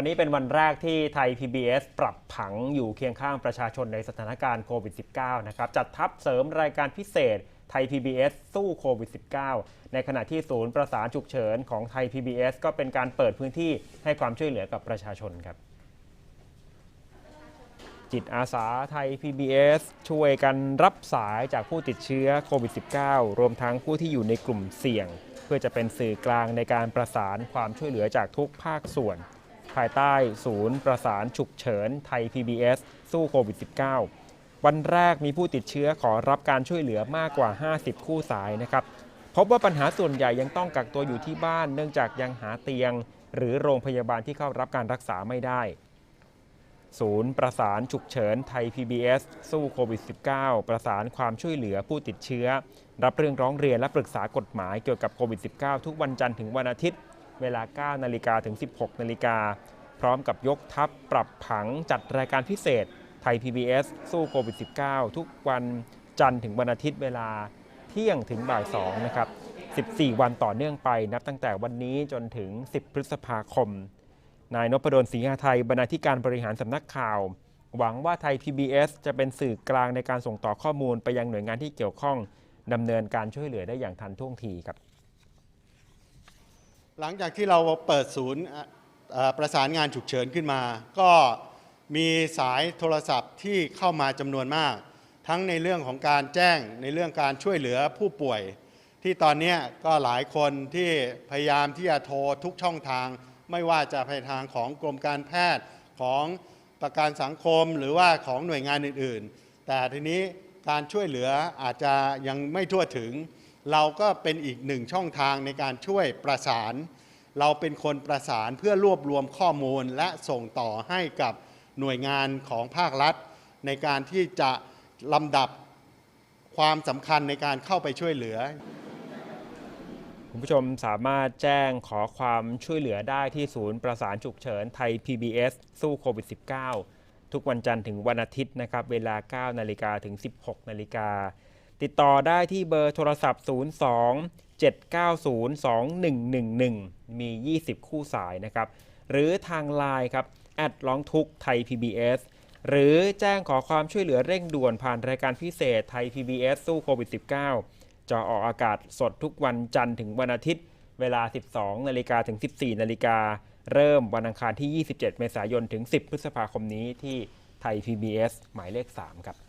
วันนี้เป็นวันแรกที่ไทย PBS ปรับผังอยู่เคียงข้างประชาชนในสถานการณ์โควิด -19 นะครับ จัดทัพเสริมรายการพิเศษไทย PBS สู้โควิด -19 ในขณะที่ศูนย์ประสานฉุกเฉินของไทย PBS ก็เป็นการเปิดพื้นที่ให้ความช่วยเหลือกับประชาชนครับ จิตอาสาไทย PBS ช่วยกันรับสายจากผู้ติดเชื้อโควิด -19 รวมทั้งผู้ที่อยู่ในกลุ่มเสี่ยง เพื่อจะเป็นสื่อกลางในการประสานความช่วยเหลือจากทุกภาคส่วน ภายใต้ศูนย์ประสานฉุกเฉินไทย PBS สู้โควิด -19 วันแรกมีผู้ติดเชื้อขอรับการช่วยเหลือมากกว่า 50 คู่สายนะครับ พบว่าปัญหาส่วนใหญ่ยังต้องกักตัวอยู่ที่บ้าน เนื่องจากยังหาเตียง หรือโรงพยาบาลที่เข้ารับการรักษาไม่ได้ ศูนย์ประสานฉุกเฉินไทย PBS สู้โควิด -19 ประสานความช่วยเหลือผู้ติดเชื้อ รับเรื่องร้องเรียนและปรึกษากฎหมายเกี่ยวกับโควิด -19 ทุกวันจันทร์ถึงวันอาทิตย์เวลา 9 นาฬิกาถึง 16 นาฬิกา พร้อมกับยกทัพปรับผังจัดรายการพิเศษ ไทย PBS สู้โควิด -19 ทุกวันจันทร์ถึงวันอาทิตย์เวลาเที่ยงถึงบ่าย2นะครับ 14 วันต่อเนื่องไป นับตั้งแต่วันนี้จนถึง 10 พฤษภาคม นายนพดลศรีหาไทยบรรณาธิการบริหารสำนักข่าว หวังว่าไทย PBS จะเป็นสื่อกลางในการส่งต่อข้อมูลไปยังหน่วยงานที่เกี่ยวข้องดำเนินการช่วยเหลือได้อย่างทันท่วงทีครับ หลังจากที่เราเปิดศูนย์ ประสานงานฉุกเฉินขึ้นมา ก็มีสายโทรศัพท์ที่เข้ามาจำนวนมาก ทั้งในเรื่องของการแจ้งในเรื่องการช่วยเหลือผู้ป่วย ที่ตอนนี้ก็หลายคนที่พยายามที่จะโทรทุกช่องทาง ไม่ว่าจะไปทางของกรมการแพทย์ของประกันสังคมหรือว่าของหน่วยงานอื่น ๆ แต่ทีนี้การช่วยเหลืออาจจะยังไม่ทั่วถึง เราก็เป็นอีกหนึ่งช่องทางในการช่วยประสาน เราเป็นคนประสานเพื่อรวบรวมข้อมูลและส่งต่อให้กับหน่วยงานของภาครัฐ ในการที่จะลำดับความสำคัญในการเข้าไปช่วยเหลือ คุณผู้ชมสามารถแจ้งขอความช่วยเหลือได้ที่ศูนย์ประสานฉุกเฉินไทย PBS สู้โควิด -19 ทุกวันจันทร์ถึงวันอาทิตย์นะครับ เวลา 9 นาฬิกาถึง 16 นาฬิกา ติดต่อได้ที่เบอร์โทรศัพท์ 02 790 2111 มี 20 คู่สายนะครับ หรือทางไลน์ครับแอดร้องทุกไทย PBS หรือแจ้งขอความช่วยเหลือเร่งด่วนผ่านรายการพิเศษไทย PBS สู้โควิด -19 จะออกอากาศสดทุกวันจันทร์ถึงวันอาทิตย์ เวลา 12 นาฬิกาถึง 14 นาฬิกา เริ่มวันอังคารที่ 27 เมษายน ถึง 10 พฤษภาคมนี้ที่ไทย PBS หมายเลข 3 ครับ